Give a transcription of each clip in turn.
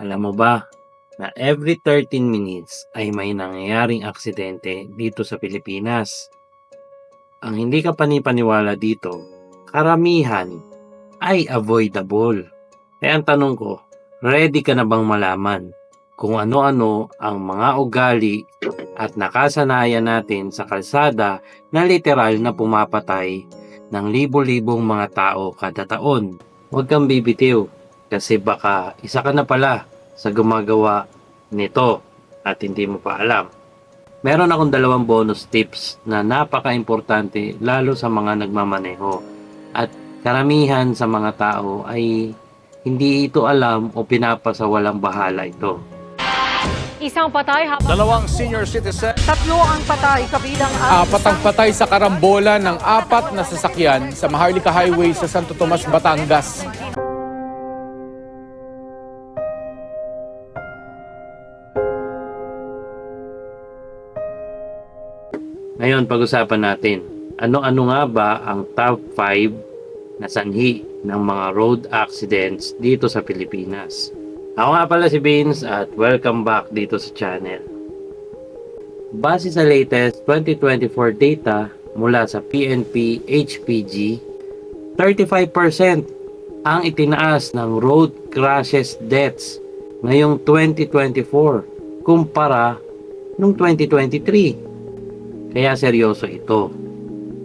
Alam mo ba na every 13 minutes ay may nangyayaring aksidente dito sa Pilipinas? Ang hindi ka panipaniwala dito, karamihan ay avoidable. Kaya ang tanong ko, ready ka na bang malaman kung ano-ano ang mga ugali at nakasanayan natin sa kalsada na literal na pumapatay ng libo-libong mga tao kada taon? Huwag kang bibitiw kasi baka isa ka na pala sa gumagawa nito at hindi mo pa alam. Meron akong dalawang bonus tips na napaka-importante lalo sa mga nagmamaneho at karamihan sa mga tao ay hindi ito alam o pinapasawalang bahala ito. Isang patay habang Dalawang senior citizen Tatlo ang patay kabilang ang apat ang patay sa karambola ng apat na sasakyan sa Maharlika Highway sa Santo Tomas, Batangas. Ngayon, pag-usapan natin, ano-ano nga ba ang top 5 na sanhi ng mga road accidents dito sa Pilipinas? Ako nga pala si Vince at welcome back dito sa channel. Base sa latest 2024 data mula sa PNP HPG, 35% ang itinaas ng road crashes deaths ngayong 2024 kumpara nung 2023. Kaya seryoso ito.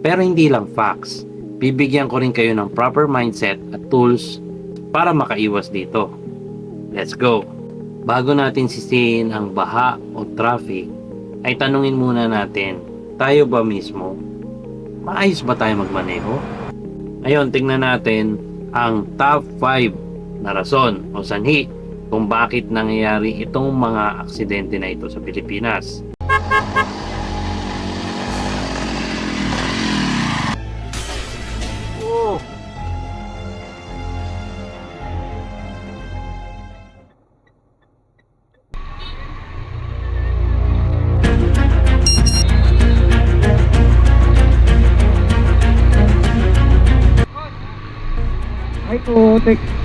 Pero hindi lang facts. Bibigyan ko rin kayo ng proper mindset at tools para makaiwas dito. Let's go! Bago natin sisihin ang baha o traffic, ay tanungin muna natin, tayo ba mismo? Maayos ba tayo magmaneho? Ngayon, tingnan natin ang top 5 na rason o sanhi kung bakit nangyayari itong mga aksidente na ito sa Pilipinas. Ay, putik.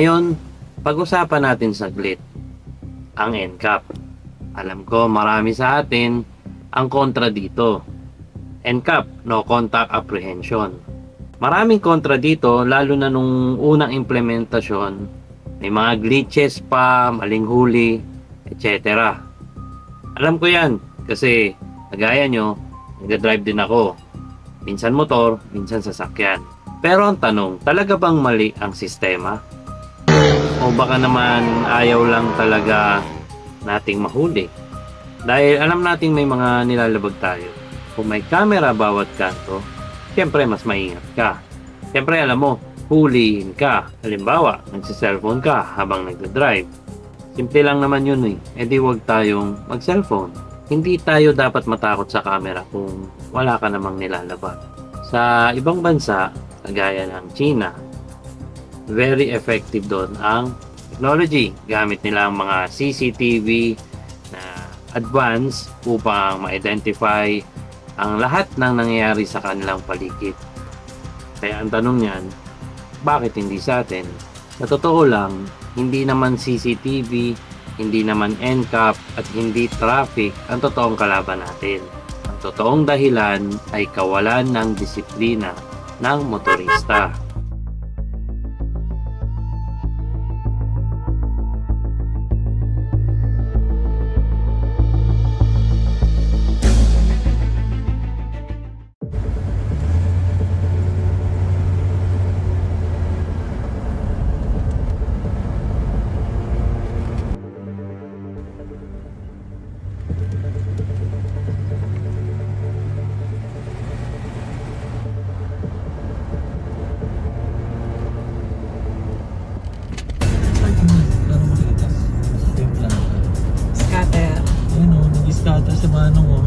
Ngayon, pag-usapan natin saglit ang NCAP. Alam ko marami sa atin ang kontra dito. NCAP, no contact apprehension. Maraming kontra dito lalo na nung unang implementasyon. May mga glitches pa, maling huli, etc. Alam ko yan kasi kagaya nyo, nag-drive din ako. Minsan motor, minsan sasakyan. Pero ang tanong, talaga bang mali ang sistema? O baka naman ayaw lang talaga nating mahuli. Dahil alam nating may mga nilalabag tayo. Kung may camera bawat kanto, siyempre mas maingat ka. Siyempre alam mo, hulihin ka. Halimbawa, nagsiselfone ka habang nagdadrive. Simple lang naman yun eh. E di wag tayong mag-cellphone. Hindi tayo dapat matakot sa camera kung wala ka namang nilalabas. Sa ibang bansa, kagaya ng China, very effective doon ang technology. Gamit nila ang mga CCTV na advanced upang ma-identify ang lahat ng nangyayari sa kanilang paligid. Kaya ang tanong niyan, bakit hindi sa atin? Sa totoo lang, hindi naman CCTV, hindi naman NCAP at hindi traffic ang totoong kalaban natin. Ang totoong dahilan ay kawalan ng disiplina ng motorista. ano mo.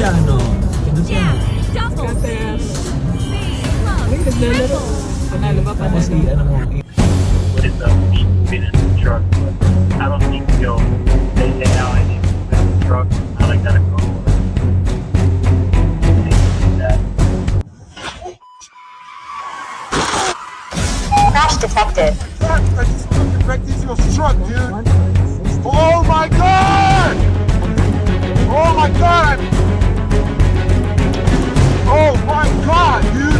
Piano. Piano. Katas. Ba? I- ano truck. I don't think you'll. They say now I need Venus truck. I like that a. Crash detected. I just want to practice your truck, dude. Oh my god! Oh my god! Oh my god, dude!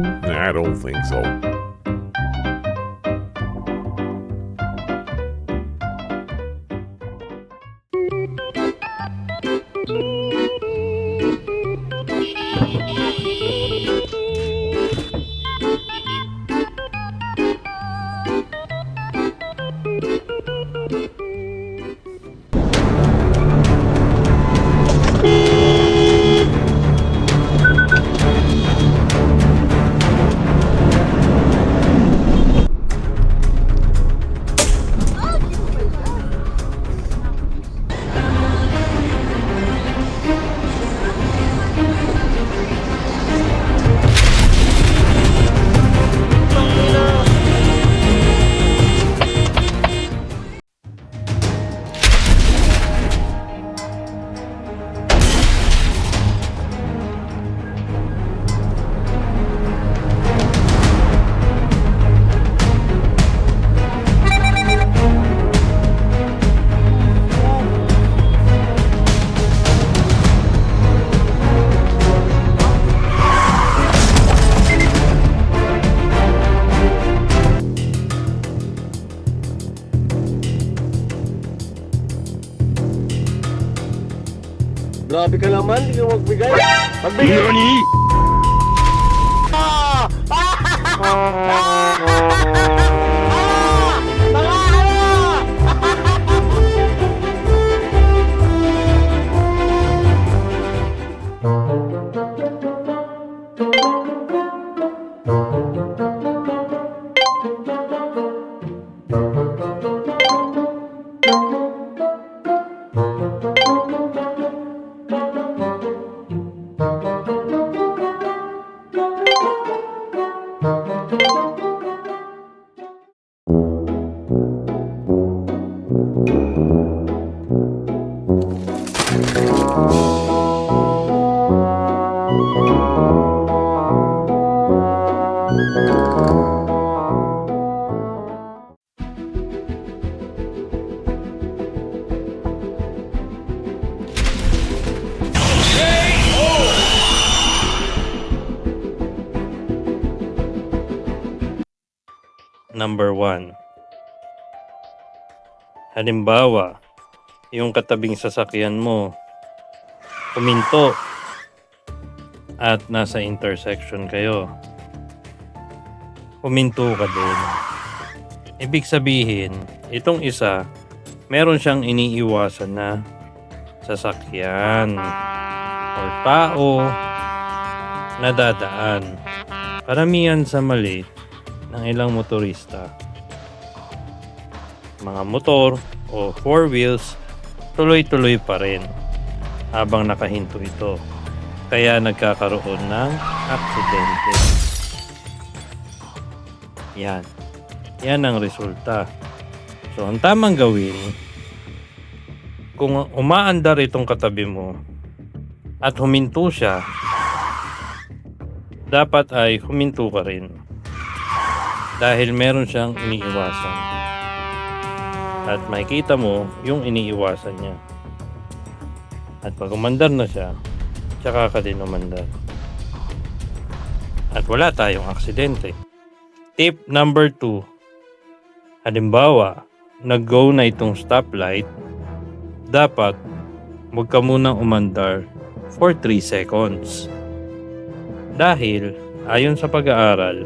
I don't think so. Grabe ka naman, hindi ka magbigay. Magbigay! Number 1. Halimbawa, yung katabing sasakyan mo, kuminto at nasa intersection kayo. Kuminto ka din. Ibig sabihin, itong isa, meron siyang iniiwasan na sasakyan o tao na dadaan. Karamihan sa mali ng ilang motorista. Mga motor o four wheels tuloy-tuloy pa rin habang nakahinto ito. Kaya nagkakaroon ng aksidente. Yan. Yan ang resulta. So, ang tamang gawin, kung umaandar itong katabi mo at huminto siya, dapat ay huminto ka rin dahil meron siyang iniiwasan. At makikita mo yung iniiwasan niya. At pag umandar na siya, tsaka ka din umandar. At wala tayong aksidente. Tip number 2. Halimbawa, nag-go na itong stoplight, dapat huwag ka munang umandar for 3 seconds. Dahil, ayon sa pag-aaral,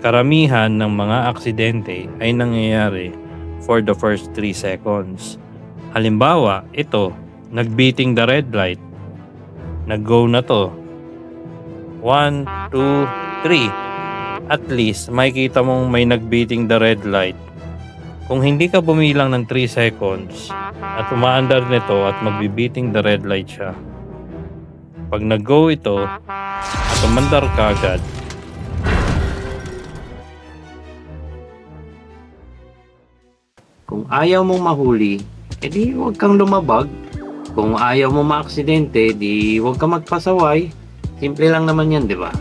karamihan ng mga aksidente ay nangyayari for the first 3 seconds. Halimbawa, ito, nagbeating the red light. Nag-go na to. 1, 2, 3. At least, makikita mong may nagbeating the red light. Kung hindi ka bumilang ng 3 seconds at umaandar nito at magbibiting the red light siya, pag nag-go ito at umandar ka agad, Kung ayaw mong mahuli, edi huwag kang lumabag. Kung ayaw mo maaksidente, di huwag kang magpasaway. Simple lang naman yan, di ba?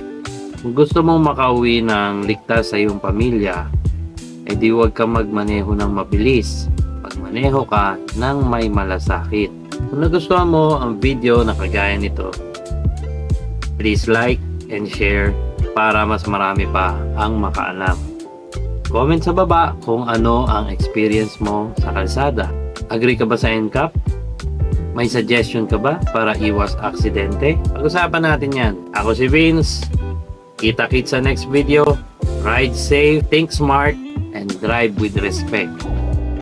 Kung gusto mong makauwi ng ligtas sa iyong pamilya, edi huwag kang magmaneho ng mabilis. Magmaneho ka ng may malasakit. Kung nagustuhan mo ang video na kagaya nito, please like and share para mas marami pa ang makaalam. Comment sa baba kung ano ang experience mo sa kalsada. Agree ka ba sa NCAP? May suggestion ka ba para iwas aksidente? Pag-usapan natin yan. Ako si Vince. Kita-kits sa next video. Ride safe, think smart, and drive with respect.